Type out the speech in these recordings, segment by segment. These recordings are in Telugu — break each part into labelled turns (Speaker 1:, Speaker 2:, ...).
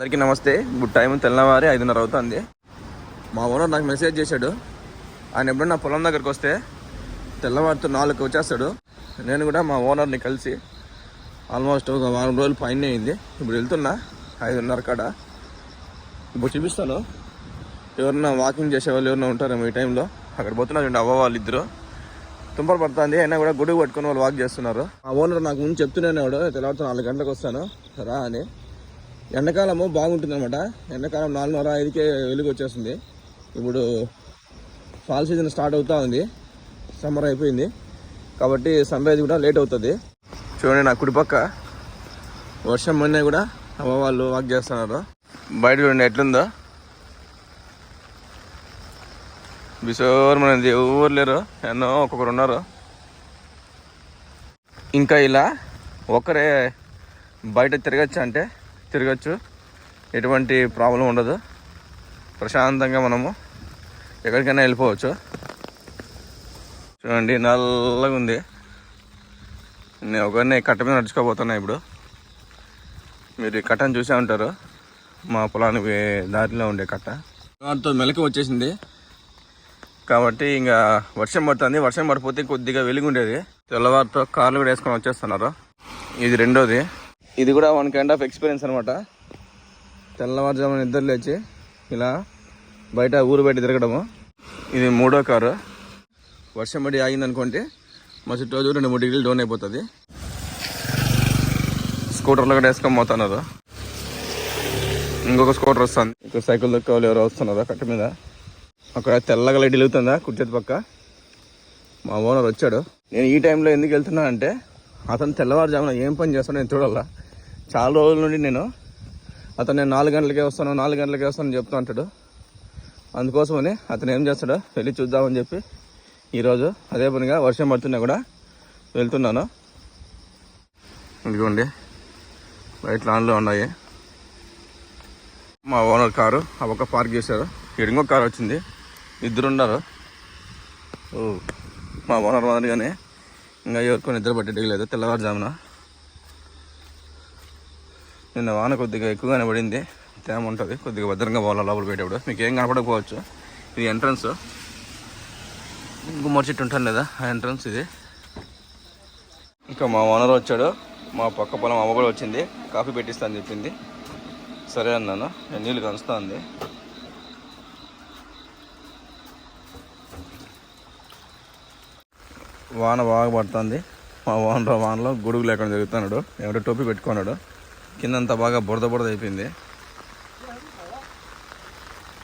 Speaker 1: అందరికీ నమస్తే. ఇప్పుడు టైం తెల్లవారి ఐదున్నర అవుతుంది. మా ఓనర్ నాకు మెసేజ్ చేశాడు. ఆయన ఎప్పుడన్నా నా పొలం దగ్గరికి వస్తే తెల్లవారితో నాలుగు వచ్చేస్తాడు. నేను కూడా మా ఓనర్ని కలిసి ఆల్మోస్ట్ ఒక వారం రోజులు పైన అయింది. ఇప్పుడు వెళ్తున్నా ఐదున్నర కాడ. ఇప్పుడు చూపిస్తాను. ఎవరన్నా వాకింగ్ చేసేవాళ్ళు ఎవరన్నా ఉంటారేమో ఈ టైంలో? అక్కడ పోతున్నా చూడండి అవ్వ వాళ్ళు ఇద్దరు. తుంపలు పడుతుంది. అయినా కూడా గొడుగు పట్టుకొని వాళ్ళు వాక్ చేస్తున్నారు. ఆ ఓనర్ నాకు ముందు చెప్తూనేవాడు తెల్లవారితో నాలుగు గంటలకు వస్తాను. రా అని. ఎండాకాలము బాగుంటుంది అనమాట ఎండాకాలం నాలుగున్నర ఐదుకే వెలుగు వచ్చేస్తుంది ఇప్పుడు ఫాల్ సీజన్ స్టార్ట్ అవుతూ ఉంది. సమ్మర్ అయిపోయింది. కాబట్టి సన్ రైజ్ కూడా లేట్ అవుతుంది. చూడండి నా కుడిపక్క వర్షం మొన్నే కూడా అమ్మ వాళ్ళు వాక్ చేస్తున్నారు. బయట చూడండి ఎట్లుందో. బిసోర్ మనది ఎవరు లేరు. ఎన్నో ఒక్కొక్కరు ఉన్నారు. ఇంకా ఇలా ఒకరే బయట తిరగచ్చు అంటే తిరగచ్చు. ఎటువంటి ప్రాబ్లం ఉండదు. ప్రశాంతంగా మనము ఎక్కడికైనా వెళ్ళిపోవచ్చు. చూడండి నల్లగా ఉంది. నేను ఒకరిని కట్ట మీద నడుచుకోబోతున్నా ఇప్పుడు. మీరు ఈ కట్టను చూసే ఉంటారు. మా పొలానికి దారిలో ఉండే కట్ట. దాంతో మెలకు వచ్చేసింది. కాబట్టి ఇంకా వర్షం పడుతుంది. వర్షం పడిపోతే కొద్దిగా వెలుగు ఉండేది. తెల్లవారితో కార్లు కూడా వేసుకొని వచ్చేస్తున్నారు. ఇది రెండోది. ఇది కూడా వన్ కైండ్ ఆఫ్ ఎక్స్పీరియన్స్ అనమాట తెల్లవారుజామున ఇద్దరు లేచి ఇలా బయట ఊరు బయట తిరగడము. ఇది మూడో కారు. వర్షం పడి ఆగిందనుకోండి మరుసటి రోజు రెండు మూడు డిగ్రీలు డౌన్ అయిపోతుంది. స్కూటర్లో కూడా వేసుకొని పోతున్నారు. ఇంకొక స్కూటర్ వస్తుంది. ఇక్కడ సైకిల్ దొక్క వాళ్ళు ఎవరో వస్తున్నారు కట్ట మీద. అక్కడ తెల్లగా లైట్ వెలుగుతుందా? కుర్చేతి పక్క. మా ఓనర్ వచ్చాడు. నేను ఈ టైంలో ఎందుకు వెళ్తున్నా అంటే అతను తెల్లవారుజామున ఏం పని చేస్తాడో నేను చూడాలా. చాలా రోజుల నుండి నేను అతను నేను నాలుగు గంటలకే వస్తాను నాలుగు గంటలకే వస్తాను చెప్తూ అంటాడు అందుకోసమని అతను ఏం చేస్తాడో వెళ్ళి చూద్దామని చెప్పి ఈరోజు అదే పనిగా వర్షం పడుతున్నా కూడా వెళ్తున్నాను. ఇదిగోండి బయట లాన్లో ఉన్నాయి. మా ఓనర్ కారు ఆ ఒక్క పార్క్ చేశారు. ఇక్కడ ఇంకొక కారు వచ్చింది. ఇద్దరు ఉన్నారు. ఓ మా ఓనర్ మాదిరిగానే ఇంకా ఎవరికొని నిద్ర పట్టేది లేదు. తెల్లవారుజామున నిన్న వాన కొద్దిగా ఎక్కువగానే పడింది. తేమ ఉంటుంది. కొద్దిగా భద్రంగా పోవాలి లోపల పెట్టేప్పుడు మీకు ఏం కనపడకపోవచ్చు. ఇది ఎంట్రన్స్ గుమ్మడి చెట్టు ఉంటుంది లేదా ఆ ఎంట్రన్స్ ఇది. ఇంకా మా ఓనర్ వచ్చాడు. మా పక్క పొలం అమ్మ కూడా వచ్చింది. కాఫీ పెట్టిస్తా అని చెప్పింది. సరే అన్నాను. నేను నీళ్ళు కలుస్తా ఉంది వాన బాగా పడుతుంది. మా ఓనర్ వానలో గొడుగు లేకుండా జరుగుతున్నాడు ఏమిటో టోపీ పెట్టుకున్నాడు. కిందంతా బాగా బురద బురద అయిపోయింది.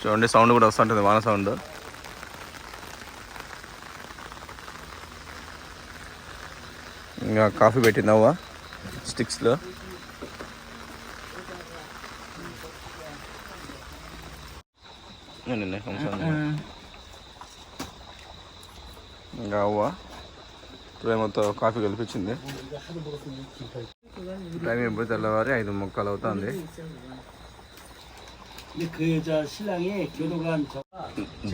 Speaker 1: చూడండి సౌండ్ కూడా వస్తుంటుంది వాన సౌండ్. ఇంకా కాఫీ పెట్టిందవ్వ స్టిక్స్లో. ఇంకా అవ్వ? ప్రేమతో కాఫీ కల్పించింది టైం ఎప్పుడు తెల్లవారి ఐదు ముక్కలు అవుతుంది.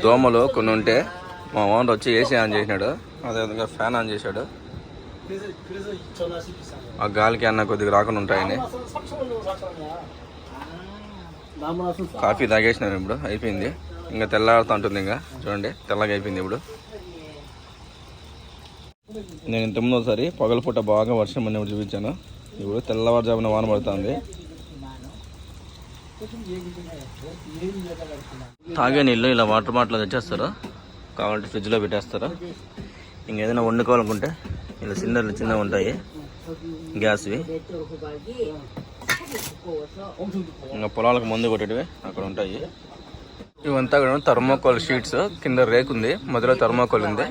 Speaker 1: దోమలు కొన్ని ఉంటే మా ఓనర్ వచ్చి ఏసీ ఆన్ చేసినాడు. అదేవిధంగా ఫ్యాన్ ఆన్ చేశాడు. ఆ గాలికి అన్న కొద్దిగా రాకుండా ఉంటాయని. కాఫీ తాగేసినాం ఇప్పుడు అయిపోయింది. ఇంకా తెల్లారుతూ ఉంటుంది ఇంకా. చూడండి తెల్లగా అయిపోయింది ఇప్పుడు. నేను ఇంతకుముందు ఒకసారి పగలపూట బాగా వర్షం అనేవి చూపించాను. ఇప్పుడు తెల్లవారుజామున వాన పడుతుంది తాగే నీళ్ళు ఇలా వాటర్ బాటిల్ తెచ్చేస్తారు? కావాలంటే ఫ్రిడ్జ్లో పెట్టేస్తారు? ఇంకేదైనా వండుకోవాలనుకుంటే ఇలా సిలిండర్లు చిన్నగా ఉంటాయి. గ్యాస్వి. ఇంకా పొలాలకు ముందు కొట్టేటివి అక్కడ ఉంటాయి. ఇవంతా కూడా థర్మోకోల్ షీట్స్. కింద రేక్ ఉంది. మధ్యలో థర్మోకోల్ ఉంది.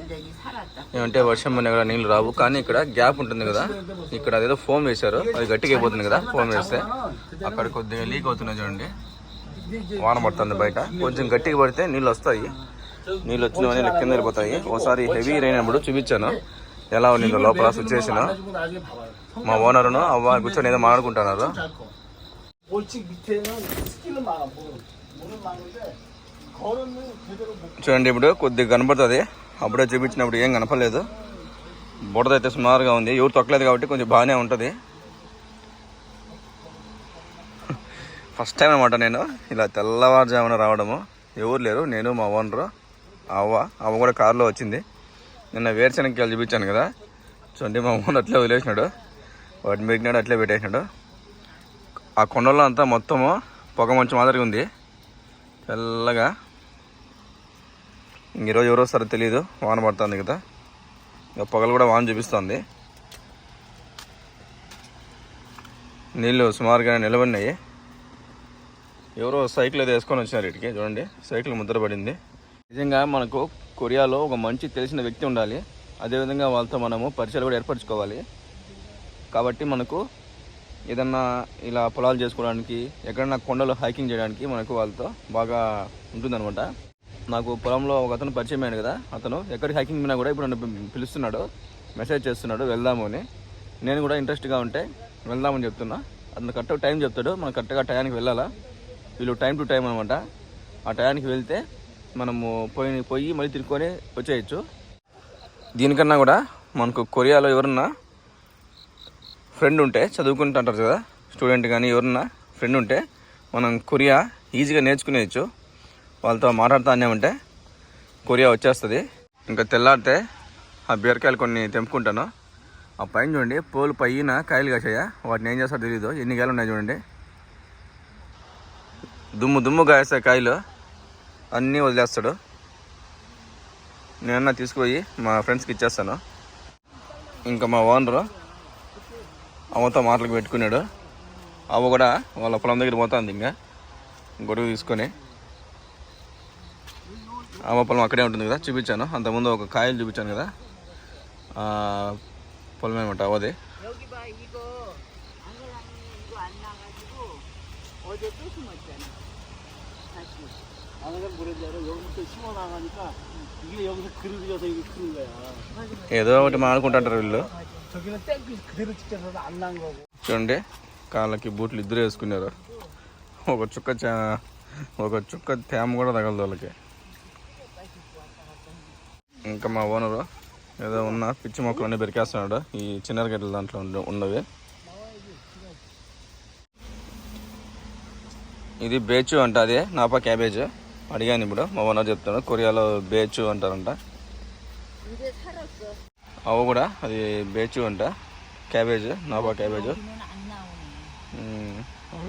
Speaker 1: ఏమంటే వర్షం పడిన కూడా నీళ్ళు రావు. కానీ ఇక్కడ గ్యాప్ ఉంటుంది కదా. ఇక్కడ అదేదో ఫోమ్ వేశారు. అది గట్టిగా అయిపోతుంది కదా ఫోమ్ వేస్తే. అక్కడ కొద్దిగా లీక్ అవుతున్నాయి చూడండి. వాన పడుతుంది బయట. కొంచెం గట్టిగా పడితే నీళ్ళు వస్తాయి. నీళ్ళు వచ్చినవన్నీ కింద వెళ్ళిపోతాయి. ఒకసారి హెవీ రైన్ అప్పుడు చూపించాను. ఎలా ఉంది లోపల
Speaker 2: స్విచ్
Speaker 1: మా ఓనర్ను అవ్వ కూర్చొని ఏదో మాట్లాడుకుంటున్నారు. చూడండి ఇప్పుడు కొద్దిగా కనపడుతుంది. అప్పుడే చూపించినప్పుడు ఏం కనపడలేదు. బుడద అయితే సుమారుగా ఉంది. ఎవరు తొక్కలేదు కాబట్టి కొంచెం బాగానే ఉంటుంది. ఫస్ట్ టైం అనమాట నేను ఇలా తెల్లవారుజామున రావడము. ఎవరు లేరు. నేను మా ఓనరు అవ్వ. అవ్వ కూడా కారులో వచ్చింది. నిన్న వేరుశనగకాయలు చూపించాను కదా. చూడండి మా ఓనర్ అట్లే వదిలేసినాడు. వాటిని మెరిగినాడు అట్లే పెట్టేసినాడు. ఆ కొండలో అంతా మొత్తము పొగ మంచు మాదిరిగా ఉంది. తెల్లగా. ఈరోజు ఎవరో సరే తెలియదు వాన పడుతుంది కదా. ఇంకా పొగలు కూడా వాన చూపిస్తుంది. నీళ్ళు సుమారుగా నిలబడినాయి. ఎవరో సైకిల్ అయితే వేసుకొని వచ్చినారు ఇటుకి చూడండి. సైకిల్ ముద్ర పడింది. నిజంగా మనకు కొరియాలో ఒక మంచి తెలిసిన వ్యక్తి ఉండాలి. అదేవిధంగా వాళ్ళతో మనము పరిచయాలు కూడా ఏర్పరచుకోవాలి. కాబట్టి మనకు ఏదన్నా ఇలా పొలాలు చేసుకోవడానికి ఎక్కడన్నా కొండలు హైకింగ్ చేయడానికి మనకు వాళ్ళతో బాగా ఉంటుందన్నమాట. నాకు పొలంలో ఒక అతను పరిచయం అయింది కదా. అతను ఎక్కడికి హైకింగ్ పోయినా కూడా ఇప్పుడు నన్ను పిలుస్తున్నాడు. మెసేజ్ చేస్తున్నాడు వెళ్దాము అని. నేను కూడా ఇంట్రెస్ట్గా ఉంటే వెళ్దామని చెప్తున్నా. అతను కరెక్ట్గా టైం చెప్తాడు. మనం కరెక్ట్గా టయానికి వెళ్ళాలా? వీళ్ళు టైం టు టైం అనమాట ఆ టయానికి వెళ్తే మనము పోయి పోయి మళ్ళీ తిరుక్కొని వచ్చేయచ్చు. దీనికన్నా కూడా మనకు కొరియాలో ఎవరన్నా ఫ్రెండ్ ఉంటే చదువుకుంటుంటారు కదా. స్టూడెంట్ కానీ ఎవరన్నా ఫ్రెండ్ ఉంటే మనం కొరియా ఈజీగా నేర్చుకునేయచ్చు. వాళ్ళతో మాట్లాడుతూనే ఉంటే కొరియా వచ్చేస్తుంది. ఇంకా తెల్లారితే ఆ బీరకాయలు కొన్ని తెంపుకుంటాను. ఆ పైన చూడండి పోలు పైన కాయలు కాసాయా? వాటిని ఏం చేస్తారో తెలియదు ఎన్ని కాయలు ఉన్నాయి చూడండి. దుమ్ము దుమ్ము కాసే కాయలు అన్నీ వదిలేస్తాడు. నేనన్నా తీసుకుపోయి మా ఫ్రెండ్స్కి ఇచ్చేస్తాను. ఇంకా మా ఓనరు అమ్మతో మాటలకు పెట్టుకున్నాడు. అవ్వ కూడా వాళ్ళ పొలం దగ్గర పోతుంది ఇంకా. గొడుగు తీసుకొని. ఆమ అక్కడే ఉంటుంది కదా చూపించాను. అంతకుముందు ఒక కాయలు చూపించాను కదా. పొలం అనమాట అవదే. ఏదో ఒకటి మాడుకుంటుంటారు వీళ్ళు. చూడండి కాళ్ళకి బూట్లు ఇద్దరు వేసుకున్నారు. ఒక చుక్క ఒక చుక్క తేమ కూడా తగలదు వాళ్ళకి. ఇంకా మా ఓనరు ఏదో ఉన్న పిచ్చి మొక్కలన్నీ పెరికేస్తున్నాడు. ఈ చిన్న గడ్డల దాంట్లో ఉన్నవి. ఇది బేచు అంట అది నాపా క్యాబేజ్. అడిగాను ఇప్పుడు మా ఓనర్ చెప్తాడు కొరియాలో బేచు అంటారంట. అవి కూడా అది బేచు అంట.
Speaker 3: Cabbage napa cabbage.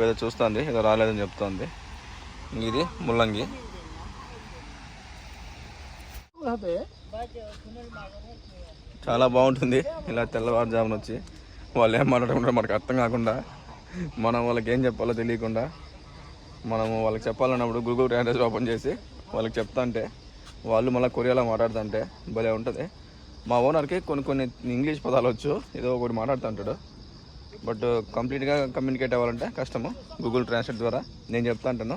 Speaker 1: ఏదో చూస్తుంది ఏదో రాలేదని చెప్తుంది. ఇది ముల్లంగి. చాలా బాగుంటుంది. ఇలా తెల్లవారుజామున వచ్చి వాళ్ళు ఏం మాట్లాడుకుంటారో మనకు అర్థం కాకుండా మనం వాళ్ళకి ఏం చెప్పాలో తెలియకుండా మనము వాళ్ళకి చెప్పాలన్నప్పుడు గూగుల్ ట్రాన్స్ ఓపెన్ చేసి వాళ్ళకి చెప్తా అంటే వాళ్ళు మళ్ళీ కొరియాలో మాట్లాడుతుంటే భలే ఉంటుంది. మా ఓనర్కి కొన్ని కొన్ని ఇంగ్లీష్ పదాలు వచ్చు ఏదో ఒకటి మాట్లాడుతుంటాడు బట్ కంప్లీట్గా కమ్యూనికేట్ అవ్వాలంటే కష్టము. గూగుల్ ట్రాన్స్లేట్ ద్వారా నేను చెప్తా అంటాను.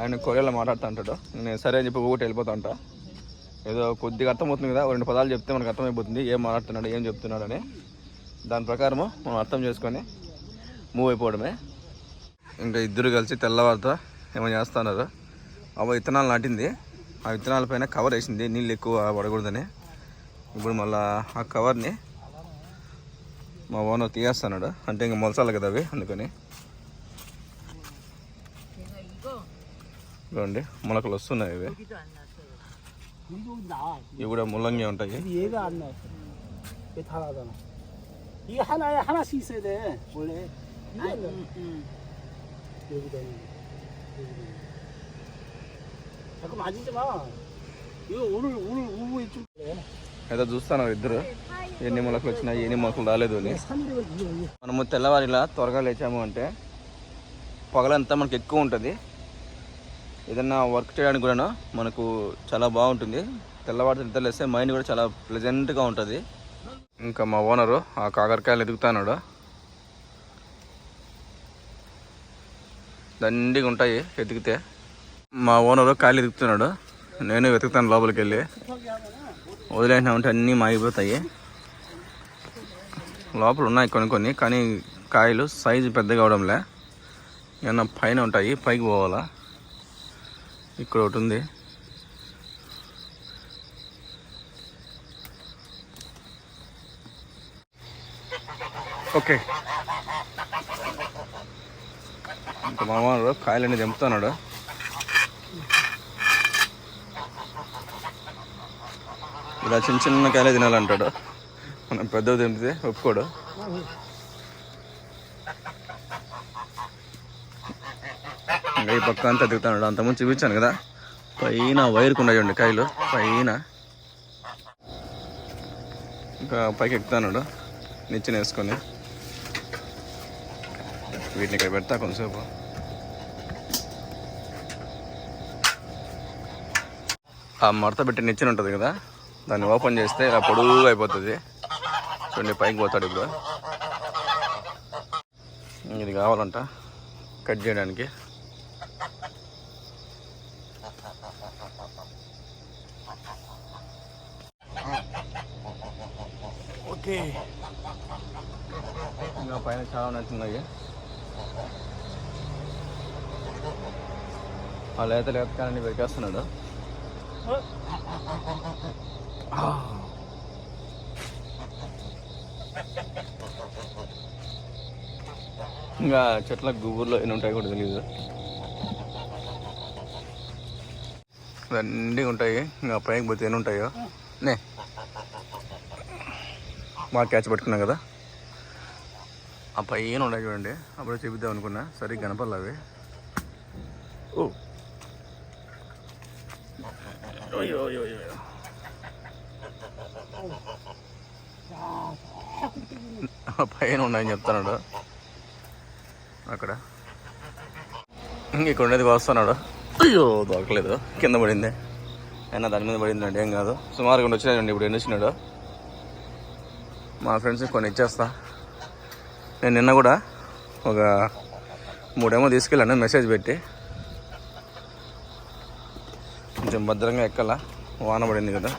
Speaker 1: ఆయన కొరియాలో మాట్లాడుతూ ఉంటాడు నేను సరే అని చెప్పి ఊటి వెళ్ళిపోతా ఉంటా ఏదో కొద్దిగా అర్థమవుతుంది కదా రెండు పదాలు చెప్తే మనకు అర్థమైపోతుంది ఏం మాట్లాడుతున్నాడు ఏం చెప్తున్నాడు అని దాని ప్రకారము మనం అర్థం చేసుకొని మూవ్ అయిపోవడమే. ఇంకా ఇద్దరు కలిసి తెల్లవారితో ఏమో చేస్తున్నారు. అవ విత్తనాలు నాటింది. ఆ విత్తనాల పైన కవర్ వేసింది. నీళ్ళు ఎక్కువ పడకూడదని. ఇప్పుడు మళ్ళా ఆ కవర్ని మా ఓనర్ తీయేస్తున్నాడు అంటే ఇంకా మొలసాలి కదా అవి అందుకని. ఇదిగోండి మొలకలు వస్తున్నాయి ఇవి.
Speaker 2: 이거 나.
Speaker 1: ఇవి కూడా ముల్లంగి ఉంటాయి
Speaker 2: 근데 얘가 안 나왔어. 얘 다 나잖아. 이게 하나에 하나씩 있어야 돼. 원래. 이거 안 나.
Speaker 3: 응, 응.
Speaker 2: 여기다 있는 거. 여기다 있는 거. 자꾸 만지지 마. 이거 오늘 오늘 오후에 좀 그래.
Speaker 1: ఏదో చూస్తున్నారు ఇద్దరు ఎన్ని మొలకలు వచ్చినాయి ఎన్ని మొలకలు రాలేదు అని
Speaker 2: 300원 이거 이거.
Speaker 1: మనము తెల్లవారిలా త్వరగా లేచాము అంటే పొగలంతా మనకి ఎక్కువ ఉంటుంది ఏదన్నా వర్క్ చేయడానికి కూడా మనకు చాలా బాగుంటుంది. తెల్లవారి నిద్ర లేస్తే మైండ్ కూడా చాలా ప్లెజెంట్గా ఉంటుంది. ఇంకా మా ఓనరు ఆ కాకరకాయలు ఎదుగుతున్నాడు. దండిగా ఉంటాయి ఎతికితే మా ఓనరు కాయలు ఎదుగుతున్నాడు. నేను వెతుకుతాను లోపలికి వెళ్ళి వదిలేసినామంటే అన్నీ మాగిపోతాయి. లోపల ఉన్నాయి కొన్ని కొన్ని కానీ కాయలు సైజు పెద్దగా అవడంలే. ఏమన్నా పైన ఉంటాయి పైకి పోవాలా? ఇక్కడ ఒకటి ఉంది ఓకే ఇంకా మామూలు కాయలన్నీ తెంపుతున్నాడు ఇలా చిన్న చిన్న కాయలే తినాలంటాడు. మనం పెద్దవి తెంపితే ఒప్పుకోడు. ఇంకా ఈ పక్క అంతా దిగుతాడు అంతకుముందు చూపించాను కదా. పైన వైర్కు ఉన్నాయి చూడండి కాయలు. పైన. ఇంకా పైకి ఎక్కుతాడు నిచ్చిన వేసుకొని. వీటిని ఇక్కడ పెడతా కొంతసేపు. ఆ మడత పెట్టి నిచ్చెన ఉంటుంది కదా. దాన్ని ఓపెన్ చేస్తే ఇలా పొడుగుగా అయిపోతుంది. చూడండి పైకి పోతాడు ఇప్పుడు. ఇది కావాలంట. కట్ చేయడానికి. ఇంకా పైన చాలా ఆ లేత లేత కానీ పెరికేస్తున్నాడు. ఇంకా చెట్ల గుబుర్లో ఎన్ని ఉంటాయి కూడా తెలియదు దండిగా ఉంటాయి. ఇంకా పైకి పోతే ఎన్ని ఉంటాయో? నే. మా క్యాచ్ పట్టుకున్నాం కదా. ఆ పైన ఉన్నాయి చూడండి. అప్పుడే చూపిద్దాం అనుకున్నా. సరే కనపడలే అవి. ఓ. అయ్యో ఆ పైన ఉన్నాయని చెప్తున్నాడు. అక్కడ. ఇంక ఇక్కడ ఉండేది వస్తున్నాడు. అయ్యో దొరకలేదు. కింద పడింది. అయినా దాని మీద పడిందండి ఏం కాదు. సుమారుగా వచ్చినాయండి ఇప్పుడు ఎన్ని వచ్చినాడు మా ఫ్రెండ్స్ని కొన్ని ఇచ్చేస్తా నేను నిన్న కూడా ఒక మూడేమో తీసుకెళ్ళాను మెసేజ్ పెట్టి. కొంచెం భద్రంగా ఎక్కలా? వాన పడింది కదా.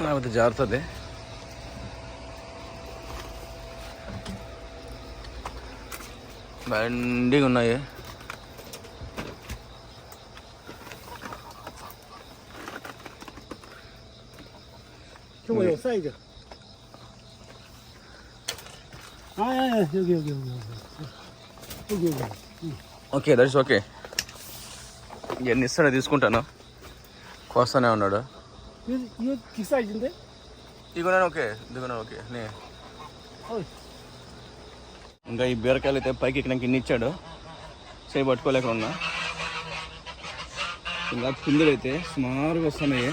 Speaker 1: లేకపోతే జారుతుంది. బండిగా ఉన్నాయి.
Speaker 2: 저 여기, 여기, 여기, 여기. 여기, 여기.
Speaker 1: ఓకే దట్స్ ఓకే ఎన్ని ఇస్తాడో తీసుకుంటాను కోస్తానే ఉన్నాడు
Speaker 2: 이거, 이거 빅 사이즈인데?
Speaker 1: ఇదిగోనాను ఓకే ఇదిగోనాను ఓకే నే
Speaker 2: 어이.
Speaker 1: ఇంకా ఈ బీరకాయలు అయితే పైకి ఎక్కినాక ఇన్ని ఇచ్చాడు చేయి పట్టుకోలేక ఉన్నా ఇంకా పిందులు అయితే సుమారుగా వస్తున్నాయి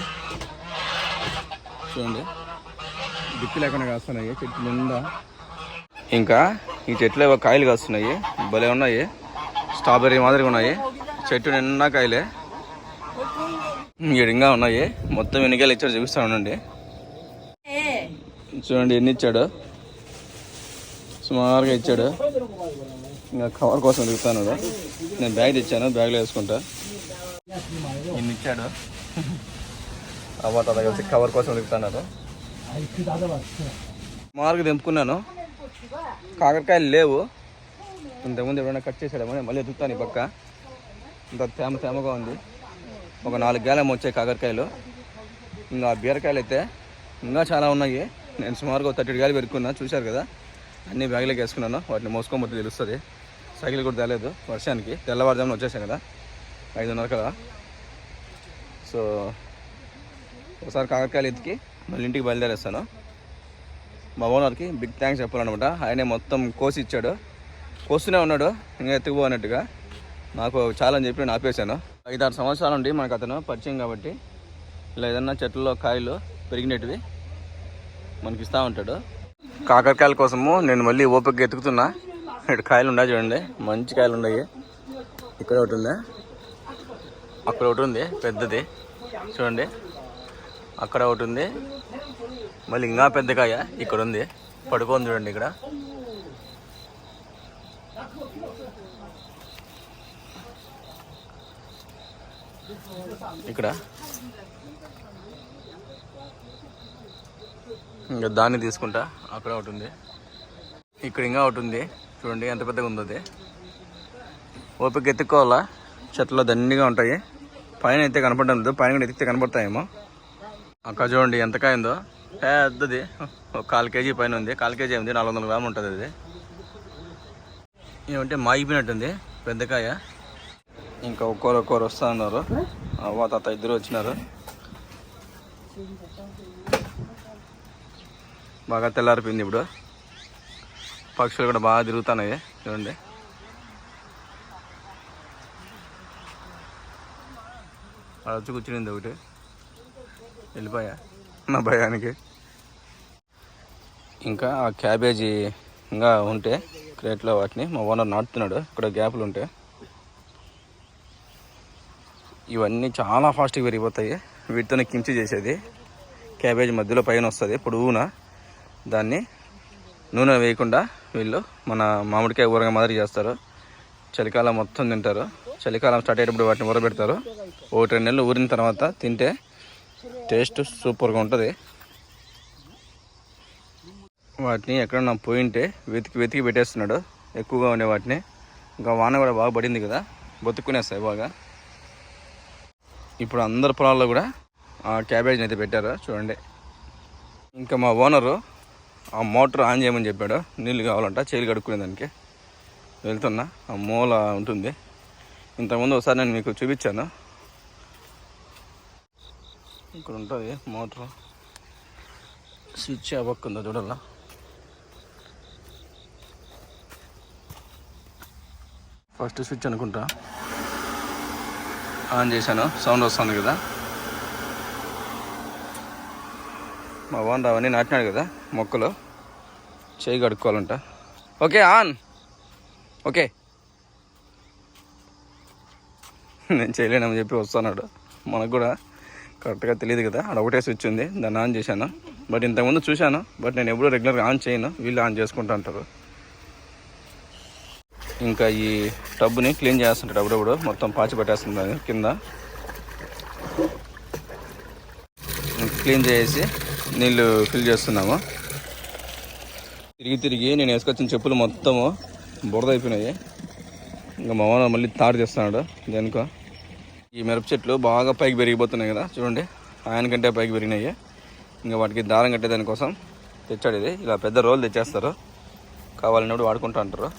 Speaker 1: చూడండి దిక్కు లేకుండా కాస్తున్నాయి చెట్టు నిండా ఇంకా ఈ చెట్లు ఏవో కాయలు కాస్తున్నాయి. భలే ఉన్నాయి. స్ట్రాబెర్రీ మాదిరిగా ఉన్నాయి. చెట్టు నిన్న కాయలే. ఇంకా ఉన్నాయి. మొత్తం ఎన్నికాయలు ఇచ్చాడు చూపిస్తాను ఉండండి. చూడండి ఎన్ని ఇచ్చాడు. సుమారుగా ఇచ్చాడు. ఇంకా కవర్ కోసం చూస్తాను నేను బ్యాగ్ తెచ్చాను. బ్యాగ్లో వేసుకుంటా. ఎన్ని ఇచ్చాడు. టమాటా కలిసి కవర్ కోసం
Speaker 2: తిరుగుతాను.
Speaker 1: సుమారుగా తెంపుకున్నాను. కాకరకాయలు లేవు. ఇంతకుముందు ఎవరైనా కట్ చేసాడేమో మళ్ళీ ఎదుగుతాను ఈ పక్క. ఇంత తేమ తేమగా ఉంది. ఒక నాలుగు గేలం వచ్చాయి కాకరకాయలు. ఇంకా బీరకాయలు అయితే ఇంకా చాలా ఉన్నాయి. నేను సుమారుగా థర్టీ గాలి పెరుక్కున్నా చూశారు కదా? అన్ని బ్యాగ్లోకి వేసుకున్నాను. వాటిని మోసుకోకపోతే తెలుస్తుంది. సైకిల్ కూడా తేలేదు. వర్షానికి తెల్లవారుజామున వచ్చేసాను కదా? ఐదున్నర కదా? సో ఒకసారి కాకరకాయలు ఎత్తికి మళ్ళీ ఇంటికి బయలుదేరేస్తాను. మా ఓనర్కి బిగ్ థ్యాంక్స్ చెప్పాలన్నమాట. ఆయనే మొత్తం కోసి ఇచ్చాడు. కోస్తూనే ఉన్నాడు. ఇంకా ఎత్తుకుపోనట్టుగా నాకు చాలా అని చెప్పి నేను ఆపేశాను. ఐదారు సంవత్సరాల నుండి మనకు అతను పరిచయం కాబట్టి ఇలా ఏదన్నా చెట్లలో కాయలు పెరిగినట్టువి మనకి ఇస్తూ ఉంటాడు. కాకరకాయల కోసము నేను మళ్ళీ ఓపిక ఎత్తుకుతున్నా. ఇక్కడ కాయలు ఉన్నాయి చూడండి. మంచి కాయలు ఉన్నాయి. ఇక్కడ ఒకటి ఉంది. అక్కడ ఒకటి ఉంది. పెద్దది. చూడండి. అక్కడ ఒకటి ఉంది. మళ్ళీ ఇంకా పెద్ద కాయ ఇక్కడ ఉంది. పడుకోండి చూడండి ఇక్కడ. ఇక్కడ. ఇంకా దాన్ని తీసుకుంటా. అక్కడ ఒకటి ఉంది. ఇక్కడ ఇంకా ఒకటి ఉంది. చూడండి ఎంత పెద్దగా ఉందో అది. ఓపిక ఎత్తుక్కోవాలా చెట్లు దండిగా ఉంటాయి. పైన అయితే కనపడడం లేదు. పైన కూడా ఎత్తితే కనపడతాయేమో. అక్క చూడండి ఎంత కాయిందో పెద్దది ఒక కాల్ కేజీ పైన ఉంది. కాల్ కేజీ ఉంది నాలుగు వందల గ్రాములు ఉంటుంది అది. ఏమంటే మాగిపోయినట్టుంది పెద్దకాయ ఇంకా ఒక్కోరు ఒక్కోరు వస్తా ఉన్నారు అవ్వ తాత ఇద్దరు వచ్చినారు. బాగా తెల్లారిపోయింది ఇప్పుడు. పక్షులు కూడా బాగా తిరుగుతున్నాయి. చూడండి. అక్కడ వచ్చి కూర్చునింది ఒకటి. వెళ్ళిపోయా? నా భయానికి. ఇంకా ఆ క్యాబేజీ ఇంకా ఉంటే క్రేట్లో వాటిని మా ఓనర్ నాటుతున్నాడు. ఇక్కడ గ్యాప్లు ఉంటాయి ఇవన్నీ చాలా ఫాస్ట్గా పెరిగిపోతాయి వీటితోనే కించి చేసేది. క్యాబేజీ మధ్యలో పైన వస్తుంది పొడవున. దాన్ని నూనె వేయకుండా వీళ్ళు మన మామిడికాయ ఊరగా మాదిరి చేస్తారు. చలికాలం మొత్తం తింటారు. చలికాలం స్టార్ట్ అయ్యేటప్పుడు వాటిని ఊరబెడతారు. ఒకటి రెండు నెలలు ఊరిన తర్వాత తింటే టేస్ట్ సూపర్గా ఉంటుంది. వాటిని ఎక్కడన్నా పోయింటే వెతికి వెతికి పెట్టేస్తున్నాడు. ఎక్కువగా ఉండే వాటిని. ఇంకా వాన కూడా బాగా పడింది కదా. బతుక్కునేస్తాయి బాగా. ఇప్పుడు అందరి పొలాల్లో కూడా ఆ క్యాబేజ్ని అయితే పెట్టారు. చూడండి. ఇంకా మా ఓనరు ఆ మోటార్ ఆన్ చేయమని చెప్పాడు. నీళ్ళు కావాలంట చేలు కడుక్కునే దానికి. వెళ్తున్నా. ఆ మూల ఉంటుంది. ఇంతకుముందు ఒకసారి నేను మీకు చూపించాను. ఇక్కడ ఉంటుంది మోటార్. స్విచ్ అవ్వకుందా చూడాలా ఫస్ట్ స్విచ్ అనుకుంటా. ఆన్ చేశాను సౌండ్ వస్తుంది కదా. మా ఓనర్ అవన్నీ నాటినాడు కదా మొక్కలు. చేయి కడుక్కోవాలంట. Okay on. ఓకే. నేను చేయలేనని చెప్పి వస్తున్నాడు. మనకు కూడా కరెక్ట్గా తెలియదు కదా. అక్కడ ఒకటే స్విచ్ ఉంది. దాన్ని ఆన్ చేశాను. బట్ ఇంతకుముందు చూశాను. బట్ నేను ఎప్పుడూ రెగ్యులర్గా ఆన్ చేయను. వీళ్ళు ఆన్ చేసుకుంటూ అంటారు ఇంకా ఈ టబ్ని క్లీన్ చేస్తుంటాడు అప్పుడప్పుడు. మొత్తం పాచి పెట్టేస్తుంది కింద. క్లీన్ చేసి నీళ్ళు ఫిల్ చేస్తున్నాము. తిరిగి తిరిగి నేను వేసుకొచ్చిన చెప్పులు మొత్తము బురద అయిపోయినాయి. ఇంకా మా మళ్ళీ తాడు చేస్తున్నాడు దేనికో. ఈ మిరప చెట్లు బాగా పైకి పెరిగిపోతున్నాయి కదా చూడండి. ఆయన కంటే పైకి పెరిగినాయి. ఇంకా వాటికి దారం కట్టే దానికోసం తెచ్చాడు ఇది. ఇలా పెద్ద రోల్ తెచ్చేస్తారు. కావాలన్నప్పుడు వాడుకుంటూ అంటారు.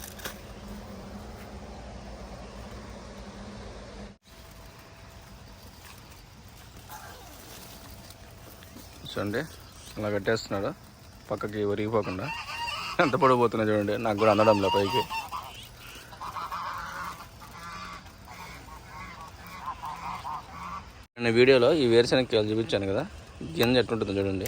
Speaker 1: చూడండి అలా కట్టేస్తున్నాడు. పక్కకి ఒరిగిపోకుండా. ఎంత పడిపోతున్నా చూడండి. నాకు కూడా అందడంలో పైకి. నేను వీడియోలో ఈ వేరుశెనగకాయలు చూపించాను కదా. గింజ ఎట్లుంటుందో చూడండి.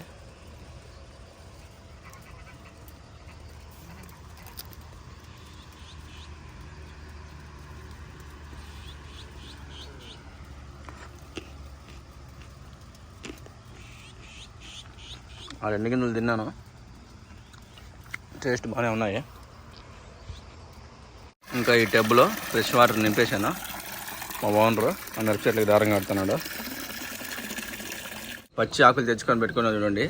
Speaker 1: ఆ రెండు గింజలు తిన్నాను. టేస్ట్ బాగానే ఉన్నాయి. ఇంకా ఈ టబ్లో ఫ్రెష్ వాటర్ నింపేశాను. మా ఓనరు ఆ మిరప చెట్లకి దారం కడుతున్నాడు. పచ్చి ఆకులు తెచ్చుకొని పెట్టుకున్నా చూడండి.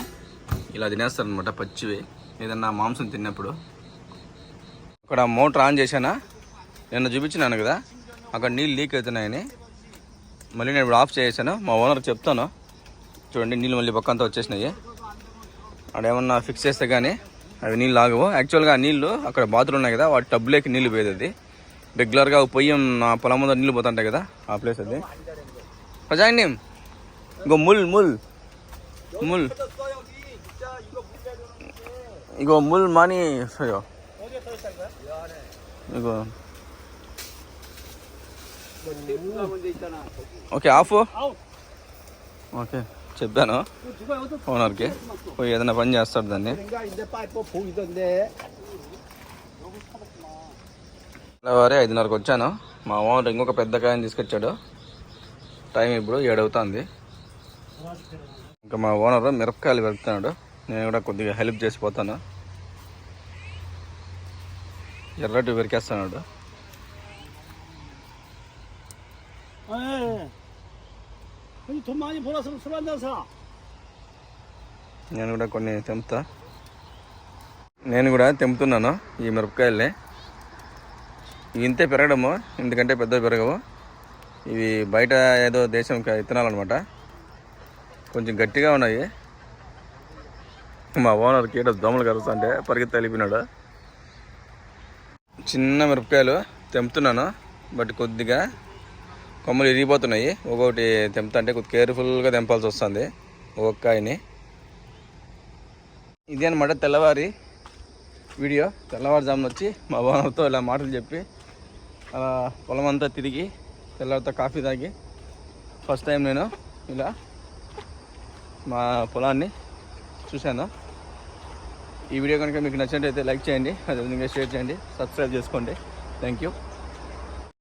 Speaker 1: ఇలా తినేస్తారనమాట పచ్చివి. ఏదన్నా మాంసం తిన్నప్పుడు. అక్కడ మోటార్ ఆన్ చేశానా? నిన్న చూపించినాను కదా. అక్కడ నీళ్ళు లీక్ అవుతున్నాయని. మళ్ళీ నేను ఇప్పుడు ఆఫ్ చేసాను మా ఓనర్ చెప్తాను. చూడండి నీళ్ళు మళ్ళీ పక్కంతా వచ్చేసినాయి. అక్కడ ఏమన్నా ఫిక్స్ చేస్తే కానీ అవి నీళ్ళు ఆగవు యాక్చువల్గా ఆ నీళ్ళు అక్కడ బాత్రూమ్ ఉన్నాయి కదా వాటి టబ్లోకి నీళ్ళు పోయేది రెగ్యులర్గా పొయ్యి నా పొలం ముందు నీళ్ళు పోతుంటాయి కదా ఆ ప్లేస్ అది. ప్రజాండి ఇంకో ముల్ ముల్. ముల్. ఇగో ముల్ మాని అయ్యో ఓకే ఆఫ్. ఓకే చెప్పాను ఓనర్కి. పోయి ఏదైనా పని చేస్తాడు దాన్ని. తెల్లవారి ఐదున్నరకు వచ్చాను మా మామ ఇంకొక పెద్ద కాయని తీసుకొచ్చాడు. టైం ఇప్పుడు ఏడవుతుంది. ఇంకా మా ఓనర్ మిరపకాయలు వెళ్తున్నాడు నేను కూడా కొద్దిగా హెల్ప్ చేసిపోతాను ఎర్రటి
Speaker 2: వెరికేస్తున్నాడు.
Speaker 1: నేను కూడా కొన్ని తెంపుతా. నేను కూడా తెంపుతున్నాను ఈ మిరపకాయల్ని. ఇంతే పెరగడము ఎందుకంటే పెద్ద పెరగవు. ఇవి బయట ఏదో దేశం విత్తనాలు అనమాట కొంచెం గట్టిగా ఉన్నాయి. మా ఓనర్కి ఏదో దోమలు కరుస్తుంటే పరిగెత్తి తలిపినాడు చిన్న మిరపకాయలు తెంపుతున్నాను బట్ కొద్దిగా కొమ్మలు ఇరిగిపోతున్నాయి ఒక్కొక్కటి తెంపుతా అంటే కొద్దిగా కేర్ఫుల్గా తెంపాల్సి వస్తుంది ఒక్కొక్క కాయని. ఇదే అనమాట తెల్లవారి వీడియో. తెల్లవారుజామున వచ్చి మా ఓనర్తో ఇలా మాటలు చెప్పి అలా పొలం అంతా తిరిగి తెల్లవారితో కాఫీ తాగి ఫస్ట్ టైం నేను ఇలా మా పొలాన్ని చూశాను. ఈ వీడియో కనుక మీకు నచ్చినట్టయితే లైక్ చేయండి అదేవిధంగా షేర్ చేయండి సబ్స్క్రైబ్ చేసుకోండి. Thank you.